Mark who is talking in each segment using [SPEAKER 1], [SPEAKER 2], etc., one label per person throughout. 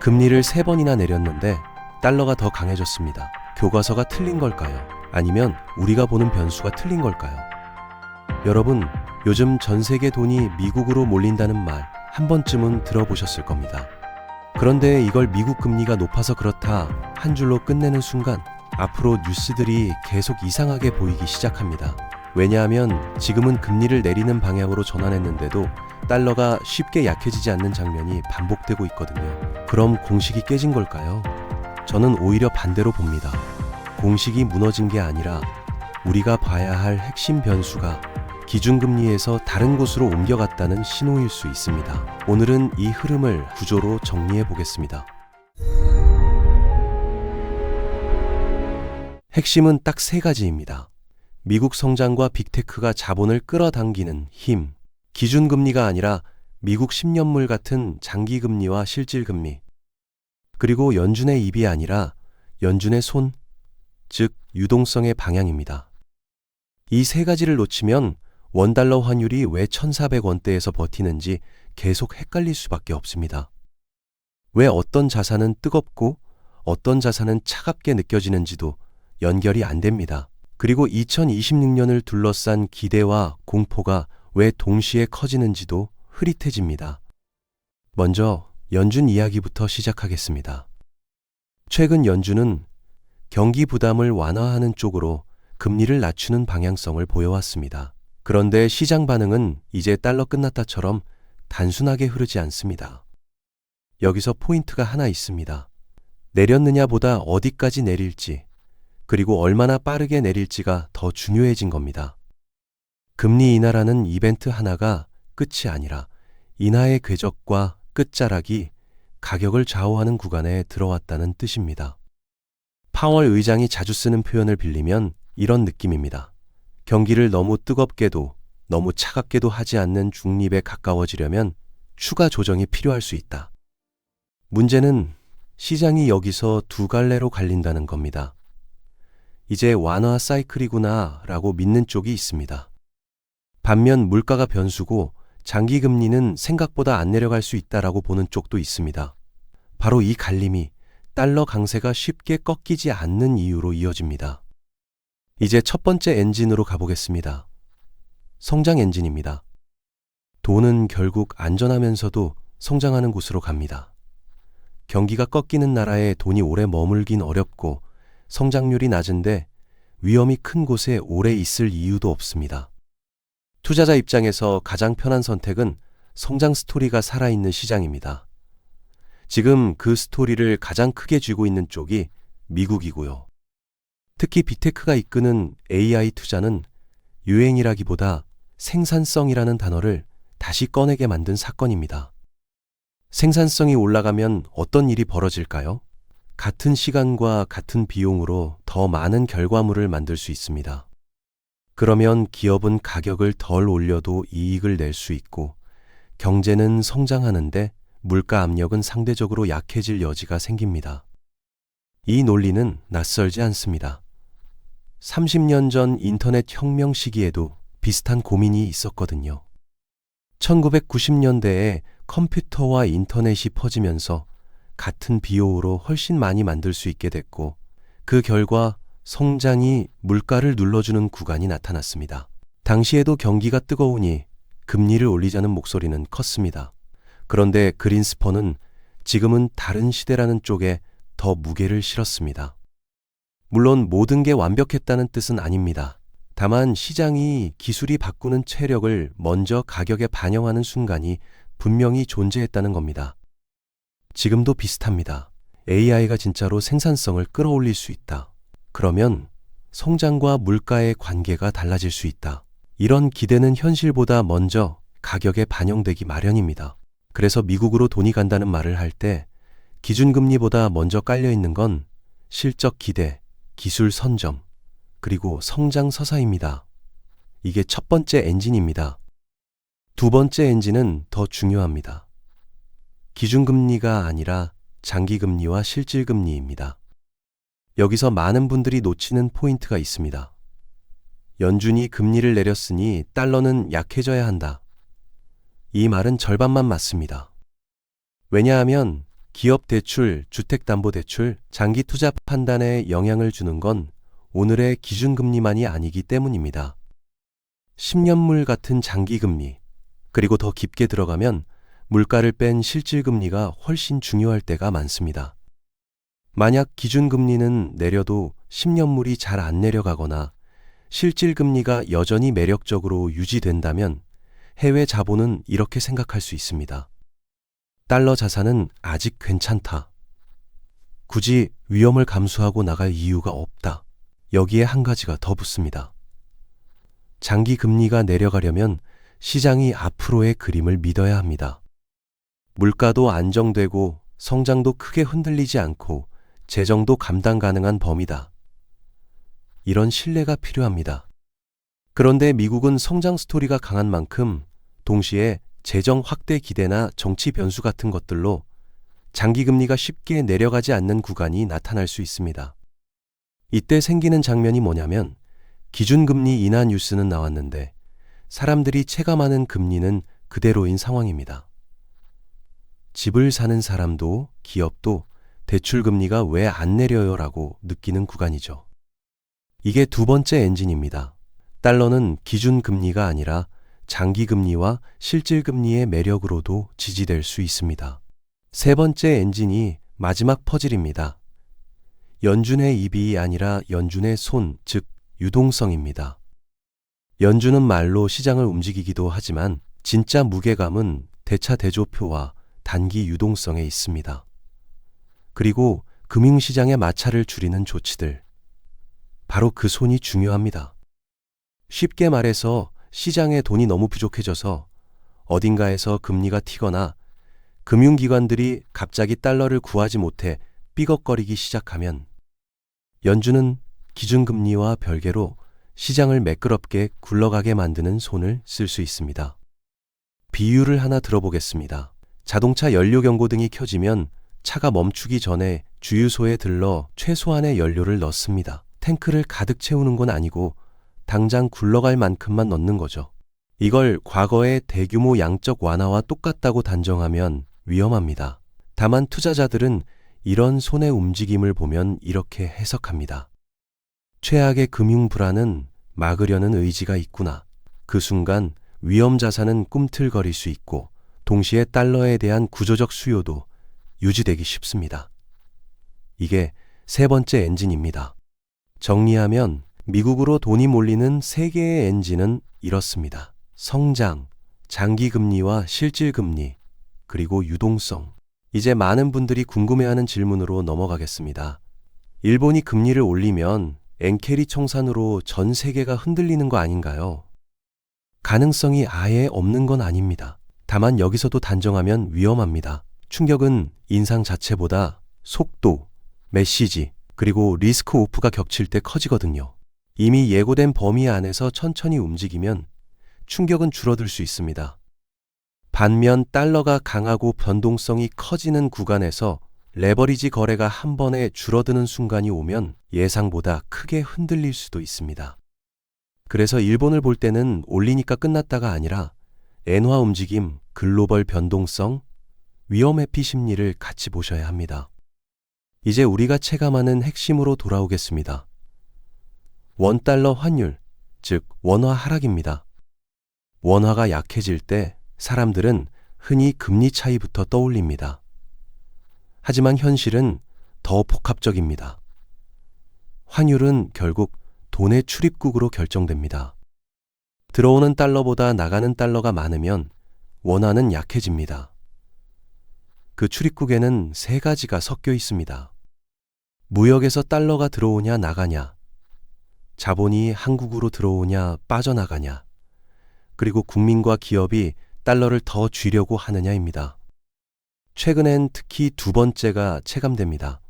[SPEAKER 1] 금리를 세 번이나 내렸는데 달러가 더 강해졌습니다. 교과서가 틀린 걸까요? 아니면 우리가 보는 변수가 틀린 걸까요? 여러분, 요즘 전 세계 돈이 미국으로 몰린다는 말 한 번쯤은 들어보셨을 겁니다. 그런데 이걸 미국 금리가 높아서 그렇다 한 줄로 끝내는 순간 앞으로 뉴스들이 계속 이상하게 보이기 시작합니다. 왜냐하면 지금은 금리를 내리는 방향으로 전환했는데도 달러가 쉽게 약해지지 않는 장면이 반복되고 있거든요. 그럼 공식이 깨진 걸까요? 저는 오히려 반대로 봅니다. 공식이 무너진 게 아니라 우리가 봐야 할 핵심 변수가 기준금리에서 다른 곳으로 옮겨갔다는 신호일 수 있습니다. 오늘은 이 흐름을 구조로 정리해 보겠습니다. 핵심은 딱 세 가지입니다. 미국 성장과 빅테크가 자본을 끌어당기는 힘, 기준금리가 아니라 미국 10년물 같은 장기금리와 실질금리, 그리고 연준의 입이 아니라 연준의 손, 즉 유동성의 방향입니다. 이 세 가지를 놓치면 원달러 환율이 왜 1,400원대에서 버티는지 계속 헷갈릴 수밖에 없습니다. 왜 어떤 자산은 뜨겁고 어떤 자산은 차갑게 느껴지는지도 연결이 안 됩니다. 그리고 2026년을 둘러싼 기대와 공포가 왜 동시에 커지는지도 흐릿해집니다. 먼저 연준 이야기부터 시작하겠습니다. 최근 연준은 경기 부담을 완화하는 쪽으로 금리를 낮추는 방향성을 보여왔습니다. 그런데 시장 반응은 이제 달러 끝났다처럼 단순하게 흐르지 않습니다. 여기서 포인트가 하나 있습니다. 내렸느냐 보다 어디까지 내릴지, 그리고 얼마나 빠르게 내릴지가 더 중요해진 겁니다. 금리 인하라는 이벤트 하나가 끝이 아니라 인하의 궤적과 끝자락이 가격을 좌우하는 구간에 들어왔다는 뜻입니다. 파월 의장이 자주 쓰는 표현을 빌리면 이런 느낌입니다. 경기를 너무 뜨겁게도 너무 차갑게도 하지 않는 중립에 가까워지려면 추가 조정이 필요할 수 있다. 문제는 시장이 여기서 두 갈래로 갈린다는 겁니다. 이제 완화 사이클이구나 라고 믿는 쪽이 있습니다. 반면 물가가 변수고 장기 금리는 생각보다 안 내려갈 수 있다라고 보는 쪽도 있습니다. 바로 이 갈림이 달러 강세가 쉽게 꺾이지 않는 이유로 이어집니다. 이제 첫 번째 엔진으로 가보겠습니다. 성장 엔진입니다. 돈은 결국 안전하면서도 성장하는 곳으로 갑니다. 경기가 꺾이는 나라에 돈이 오래 머물긴 어렵고 성장률이 낮은데 위험이 큰 곳에 오래 있을 이유도 없습니다. 투자자 입장에서 가장 편한 선택은 성장 스토리가 살아있는 시장입니다. 지금 그 스토리를 가장 크게 쥐고 있는 쪽이 미국이고요. 특히 빅테크가 이끄는 AI 투자는 유행이라기보다 생산성이라는 단어를 다시 꺼내게 만든 사건입니다. 생산성이 올라가면 어떤 일이 벌어질까요? 같은 시간과 같은 비용으로 더 많은 결과물을 만들 수 있습니다. 그러면 기업은 가격을 덜 올려도 이익을 낼 수 있고 경제는 성장하는데 물가 압력은 상대적으로 약해질 여지가 생깁니다. 이 논리는 낯설지 않습니다. 30년 전 인터넷 혁명 시기에도 비슷한 고민이 있었거든요. 1990년대에 컴퓨터와 인터넷이 퍼지면서 같은 비용으로 훨씬 많이 만들 수 있게 됐고 그 결과 성장이 물가를 눌러주는 구간이 나타났습니다. 당시에도 경기가 뜨거우니 금리를 올리자는 목소리는 컸습니다. 그런데 그린스펀은 지금은 다른 시대라는 쪽에 더 무게를 실었습니다. 물론 모든 게 완벽했다는 뜻은 아닙니다. 다만 시장이 기술이 바꾸는 체력을 먼저 가격에 반영하는 순간이 분명히 존재했다는 겁니다. 지금도 비슷합니다. AI가 진짜로 생산성을 끌어올릴 수 있다. 그러면 성장과 물가의 관계가 달라질 수 있다. 이런 기대는 현실보다 먼저 가격에 반영되기 마련입니다. 그래서 미국으로 돈이 간다는 말을 할 때 기준금리보다 먼저 깔려 있는 건 실적 기대, 기술 선점, 그리고 성장 서사입니다. 이게 첫 번째 엔진입니다. 두 번째 엔진은 더 중요합니다. 기준금리가 아니라 장기금리와 실질금리입니다. 여기서 많은 분들이 놓치는 포인트가 있습니다. 연준이 금리를 내렸으니 달러는 약해져야 한다. 이 말은 절반만 맞습니다. 왜냐하면 기업 대출, 주택담보대출, 장기 투자 판단에 영향을 주는 건 오늘의 기준금리만이 아니기 때문입니다. 10년물 같은 장기금리, 그리고 더 깊게 들어가면 물가를 뺀 실질금리가 훨씬 중요할 때가 많습니다. 만약 기준금리는 내려도 10년물이 잘 안 내려가거나 실질금리가 여전히 매력적으로 유지된다면 해외 자본은 이렇게 생각할 수 있습니다. 달러 자산은 아직 괜찮다. 굳이 위험을 감수하고 나갈 이유가 없다. 여기에 한 가지가 더 붙습니다. 장기 금리가 내려가려면 시장이 앞으로의 그림을 믿어야 합니다. 물가도 안정되고 성장도 크게 흔들리지 않고 재정도 감당 가능한 범위다. 이런 신뢰가 필요합니다. 그런데 미국은 성장 스토리가 강한 만큼 동시에 재정 확대 기대나 정치 변수 같은 것들로 장기 금리가 쉽게 내려가지 않는 구간이 나타날 수 있습니다. 이때 생기는 장면이 뭐냐면 기준금리 인하 뉴스는 나왔는데 사람들이 체감하는 금리는 그대로인 상황입니다. 집을 사는 사람도 기업도 대출 금리가 왜 안 내려요 라고 느끼는 구간이죠. 이게 두 번째 엔진입니다. 달러는 기준 금리가 아니라 장기 금리와 실질 금리의 매력으로도 지지될 수 있습니다. 세 번째 엔진이 마지막 퍼즐입니다. 연준의 입이 아니라 연준의 손, 즉 유동성입니다. 연준은 말로 시장을 움직이기도 하지만 진짜 무게감은 대차 대조표와 단기 유동성에 있습니다. 그리고 금융시장의 마찰을 줄이는 조치들. 바로 그 손이 중요합니다. 쉽게 말해서 시장에 돈이 너무 부족해져서 어딘가에서 금리가 튀거나 금융기관들이 갑자기 달러를 구하지 못해 삐걱거리기 시작하면 연준은 기준금리와 별개로 시장을 매끄럽게 굴러가게 만드는 손을 쓸 수 있습니다. 비유를 하나 들어보겠습니다. 자동차 연료 경고 등이 켜지면 차가 멈추기 전에 주유소에 들러 최소한의 연료를 넣습니다. 탱크를 가득 채우는 건 아니고 당장 굴러갈 만큼만 넣는 거죠. 이걸 과거의 대규모 양적 완화와 똑같다고 단정하면 위험합니다. 다만 투자자들은 이런 손의 움직임을 보면 이렇게 해석합니다. 최악의 금융 불안은 막으려는 의지가 있구나. 그 순간 위험 자산은 꿈틀거릴 수 있고 동시에 달러에 대한 구조적 수요도 유지되기 쉽습니다. 이게 세 번째 엔진입니다. 정리하면 미국으로 돈이 몰리는 세 개의 엔진은 이렇습니다. 성장, 장기금리와 실질금리, 그리고 유동성. 이제 많은 분들이 궁금해하는 질문으로 넘어가겠습니다. 일본이 금리를 올리면 엔캐리 청산으로 전 세계가 흔들리는 거 아닌가요? 가능성이 아예 없는 건 아닙니다. 다만 여기서도 단정하면 위험합니다. 충격은 인상 자체보다 속도, 메시지, 그리고 리스크 오프가 겹칠 때 커지거든요. 이미 예고된 범위 안에서 천천히 움직이면 충격은 줄어들 수 있습니다. 반면 달러가 강하고 변동성이 커지는 구간에서 레버리지 거래가 한 번에 줄어드는 순간이 오면 예상보다 크게 흔들릴 수도 있습니다. 그래서 일본을 볼 때는 올리니까 끝났다가 아니라 엔화 움직임, 글로벌 변동성, 위험 회피 심리를 같이 보셔야 합니다. 이제 우리가 체감하는 핵심으로 돌아오겠습니다. 원달러 환율, 즉 원화 하락입니다. 원화가 약해질 때 사람들은 흔히 금리 차이부터 떠올립니다. 하지만 현실은 더 복합적입니다. 환율은 결국 돈의 출입국으로 결정됩니다. 들어오는 달러보다 나가는 달러가 많으면 원화는 약해집니다. 그 출입국에는 세 가지가 섞여 있습니다. 무역에서 달러가 들어오냐 나가냐, 자본이 한국으로 들어오냐 빠져나가냐, 그리고 국민과 기업이 달러를 더 쥐려고 하느냐입니다. 최근엔 특히 두 번째가 체감됩니다.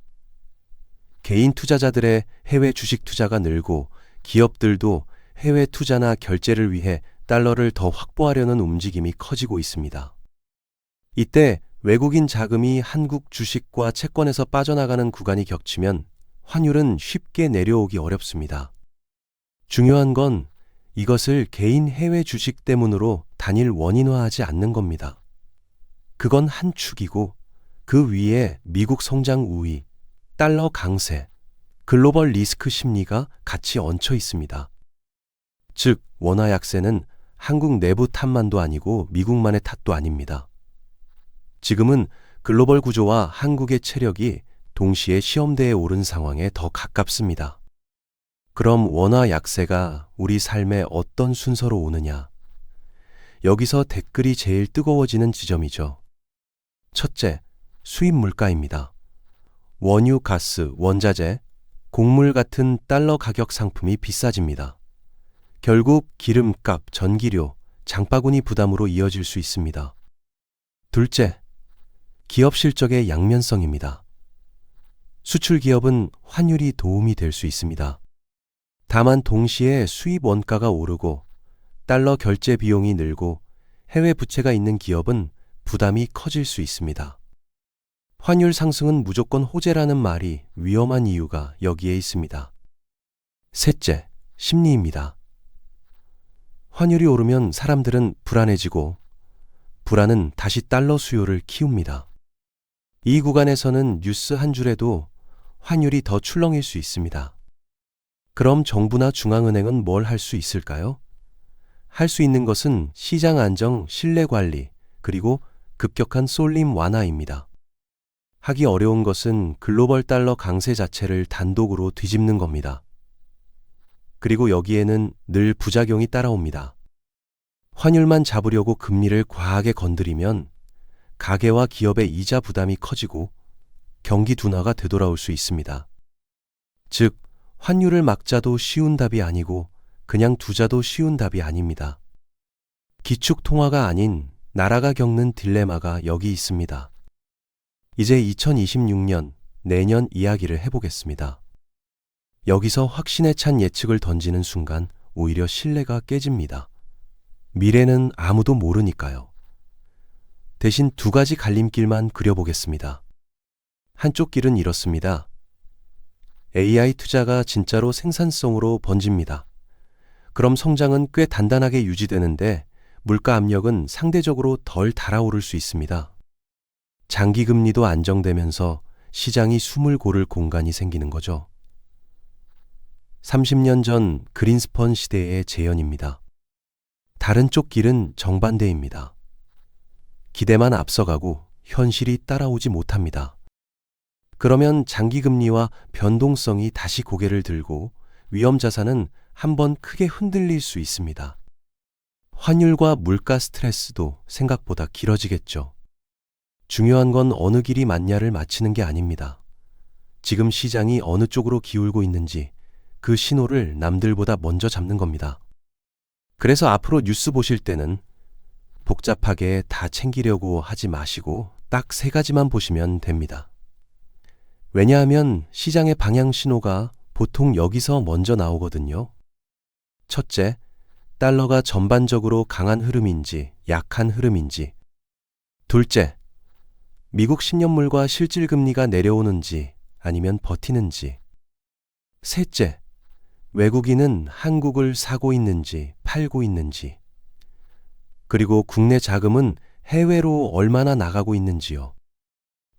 [SPEAKER 1] 개인 투자자들의 해외 주식 투자가 늘고 기업들도 해외 투자나 결제를 위해 달러를 더 확보하려는 움직임이 커지고 있습니다. 이때 외국인 자금이 한국 주식과 채권에서 빠져나가는 구간이 겹치면 환율은 쉽게 내려오기 어렵습니다. 중요한 건 이것을 개인 해외 주식 때문으로 단일 원인화하지 않는 겁니다. 그건 한 축이고 그 위에 미국 성장 우위, 달러 강세, 글로벌 리스크 심리가 같이 얹혀 있습니다. 즉, 원화 약세는 한국 내부 탓만도 아니고 미국만의 탓도 아닙니다. 지금은 글로벌 구조와 한국의 체력이 동시에 시험대에 오른 상황에 더 가깝습니다. 그럼 원화 약세가 우리 삶에 어떤 순서로 오느냐? 여기서 댓글이 제일 뜨거워지는 지점이죠. 첫째, 수입 물가입니다. 원유, 가스, 원자재, 곡물 같은 달러 가격 상품이 비싸집니다. 결국 기름값, 전기료, 장바구니 부담으로 이어질 수 있습니다. 둘째, 기업 실적의 양면성입니다. 수출 기업은 환율이 도움이 될 수 있습니다. 다만 동시에 수입 원가가 오르고 달러 결제 비용이 늘고 해외 부채가 있는 기업은 부담이 커질 수 있습니다. 환율 상승은 무조건 호재라는 말이 위험한 이유가 여기에 있습니다. 셋째, 심리입니다. 환율이 오르면 사람들은 불안해지고 불안은 다시 달러 수요를 키웁니다. 이 구간에서는 뉴스 한 줄에도 환율이 더 출렁일 수 있습니다. 그럼 정부나 중앙은행은 뭘 할 수 있을까요? 할 수 있는 것은 시장 안정, 신뢰 관리, 그리고 급격한 쏠림 완화입니다. 하기 어려운 것은 글로벌 달러 강세 자체를 단독으로 뒤집는 겁니다. 그리고 여기에는 늘 부작용이 따라옵니다. 환율만 잡으려고 금리를 과하게 건드리면 가계와 기업의 이자 부담이 커지고 경기 둔화가 되돌아올 수 있습니다. 즉, 환율을 막자도 쉬운 답이 아니고 그냥 두자도 쉬운 답이 아닙니다. 기축 통화가 아닌 나라가 겪는 딜레마가 여기 있습니다. 이제 2026년, 내년 이야기를 해보겠습니다. 여기서 확신에 찬 예측을 던지는 순간 오히려 신뢰가 깨집니다. 미래는 아무도 모르니까요. 대신 두 가지 갈림길만 그려보겠습니다. 한쪽 길은 이렇습니다. AI 투자가 진짜로 생산성으로 번집니다. 그럼 성장은 꽤 단단하게 유지되는데 물가 압력은 상대적으로 덜 달아오를 수 있습니다. 장기 금리도 안정되면서 시장이 숨을 고를 공간이 생기는 거죠. 30년 전 그린스펀 시대의 재현입니다. 다른 쪽 길은 정반대입니다. 기대만 앞서가고 현실이 따라오지 못합니다. 그러면 장기금리와 변동성이 다시 고개를 들고 위험 자산은 한번 크게 흔들릴 수 있습니다. 환율과 물가 스트레스도 생각보다 길어지겠죠. 중요한 건 어느 길이 맞냐를 맞히는 게 아닙니다. 지금 시장이 어느 쪽으로 기울고 있는지 그 신호를 남들보다 먼저 잡는 겁니다. 그래서 앞으로 뉴스 보실 때는 복잡하게 다 챙기려고 하지 마시고 딱 세 가지만 보시면 됩니다. 왜냐하면 시장의 방향 신호가 보통 여기서 먼저 나오거든요. 첫째, 달러가 전반적으로 강한 흐름인지 약한 흐름인지. 둘째, 미국 10년물과 실질 금리가 내려오는지 아니면 버티는지. 셋째, 외국인은 한국을 사고 있는지 팔고 있는지. 그리고 국내 자금은 해외로 얼마나 나가고 있는지요.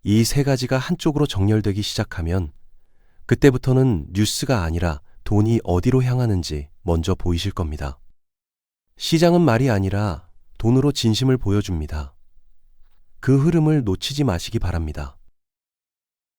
[SPEAKER 1] 이 세 가지가 한쪽으로 정렬되기 시작하면 그때부터는 뉴스가 아니라 돈이 어디로 향하는지 먼저 보이실 겁니다. 시장은 말이 아니라 돈으로 진심을 보여줍니다. 그 흐름을 놓치지 마시기 바랍니다.